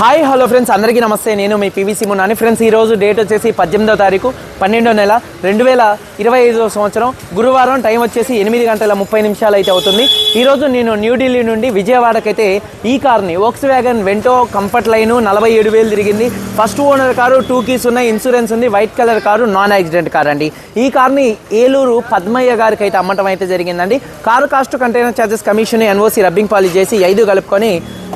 Hi hello friends. అందరికీ నమస్తే. నేను మీ పీవీసీ మున్నాని. ఫ్రెండ్స్ ఈ రోజు డేట్ వచ్చేసి పద్దెనిమిదో తారీఖు పన్నెండో నెల రెండు వేల ఇరవై ఐదో సంవత్సరం. గురువారం టైం వచ్చేసి ఎనిమిది గంటల ముప్పై నిమిషాలు అయితే అవుతుంది ఈరోజు నేను న్యూఢిల్లీ నుండి విజయవాడకైతే ఈ కార్ని Volkswagen Vento Comfortline నలభై ఏడు వేలు తిరిగింది. First owner car two keys ఉన్నాయి ఇన్సూరెన్స్ ఉంది white colour car non accident car అండి. ఈ కార్ని ఏలూరు పద్మయ్య గారికి అయితే అమ్మటం అయితే జరిగిందండి. Car cost container charges commission NOC rubbing polish చేసి ఐదు కలుపుకొని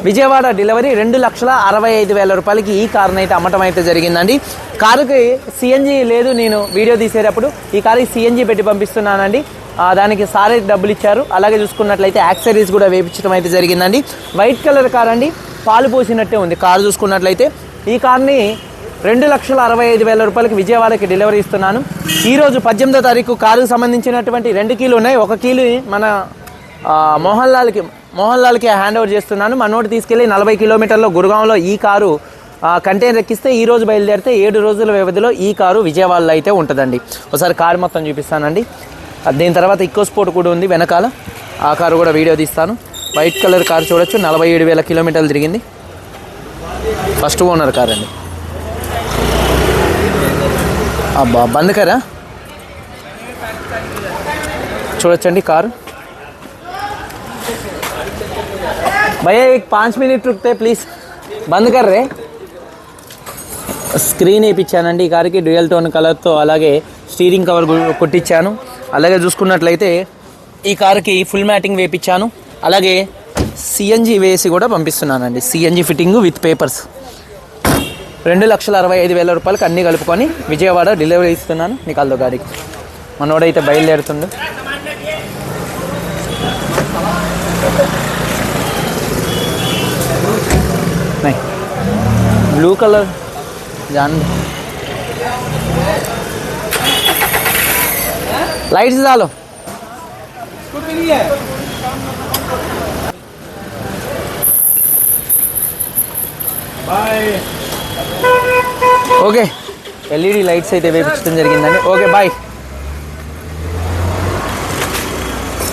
విజయవాడ డెలివరీ రెండు లక్షల అరవై ఐదు వేల రూపాయలకి ఈ కార్ని అయితే అమ్మటం అయితే జరిగిందండి కారుకి సిఎన్జి లేదు నేను వీడియో తీసేటప్పుడు ఈ కారుకి సిఎన్జి పెట్టి పంపిస్తున్నానండి. దానికి సారే డబ్బులు ఇచ్చారు. అలాగే చూసుకున్నట్లయితే యాక్సరీస్ కూడా వేపించడం అయితే జరిగిందండి. వైట్ కలర్ కార్ అండి. పాలు పోసినట్టే ఉంది. కారు చూసుకున్నట్లయితే ఈ కార్ని రెండు లక్షల అరవై ఐదు వేల రూపాయలకి విజయవాడకి డెలివరీ ఇస్తున్నాను. ఈరోజు పద్దెనిమిదో తారీఖు కారుకు సంబంధించినటువంటి రెండు కీలు ఉన్నాయి. ఒక కీలు మన మోహన్ లాల్కి మోహన్ లాల్కి హ్యాండ్ ఓవర్ చేస్తున్నాను. మనోటి తీసుకెళ్ళి నలభై కిలోమీటర్ల గురుగాంలో ఈ కారు కంటైనర్ ఎక్కిస్తే ఈ రోజు బయలుదేరితే ఏడు రోజుల వ్యవధిలో ఈ కారు విజయవాడలో అయితే ఉంటుందండి. ఒకసారి కారు మొత్తం చూపిస్తానండి. దీని తర్వాత ఇక్కో స్పోర్ట్ కూడా ఉంది వెనకాల. ఆ కారు కూడా వీడియో తీస్తాను. వైట్ కలర్ కారు చూడొచ్చు. నలభై ఏడు వేల కిలోమీటర్లు తిరిగింది. ఫస్ట్ ఓనర్ కార్ అండి. అబ్బా బంద్ కరా? చూడొచ్చండి కారు. भैया एक पाँच मिनट रुकते ప్లీజ్ బంద్ కర్ రే స్క్రీన్ వేయించానండి ఈ కార్కి డ్యూయల్ టోన్ కలర్తో అలాగే స్టీరింగ్ కవర్ గు- కొట్టించాను అలాగే చూసుకున్నట్లయితే ఈ కార్కి ఫుల్ మ్యాటింగ్ వేయించాను అలాగే సిఎన్జి వేసి కూడా పంపిస్తున్నానండి సిఎన్జి ఫిట్టింగ్ విత్ పేపర్స్ రెండు లక్షల అరవై ఐదు వేల రూపాయలకి అన్నీ కలుపుకొని విజయవాడ డెలివరీ ఇస్తున్నాను నికాల్దో గారికి మనోడైతే బయలుదేరుతుండు బ్లూ కలర్ జాండ్ లైట్స్ చాలు ఓకే ఎల్ఈడి లైట్స్ అయితే వేపించడం జరిగిందండి. ఓకే బాయ్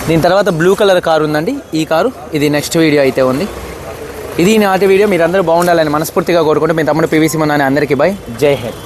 దీని తర్వాత బ్లూ కలర్ కారు ఉందండి. ఈ కారు ఇది నెక్స్ట్ వీడియో అయితే ఉంది. ఇది నాటి వీడియో. మీరందరూ బాగుండాలని మనస్ఫూర్తిగా కోరుకుంటూ మీ తమ్ముడు పీవీసీ మొన్న అందరికీ బై. జై హింద్.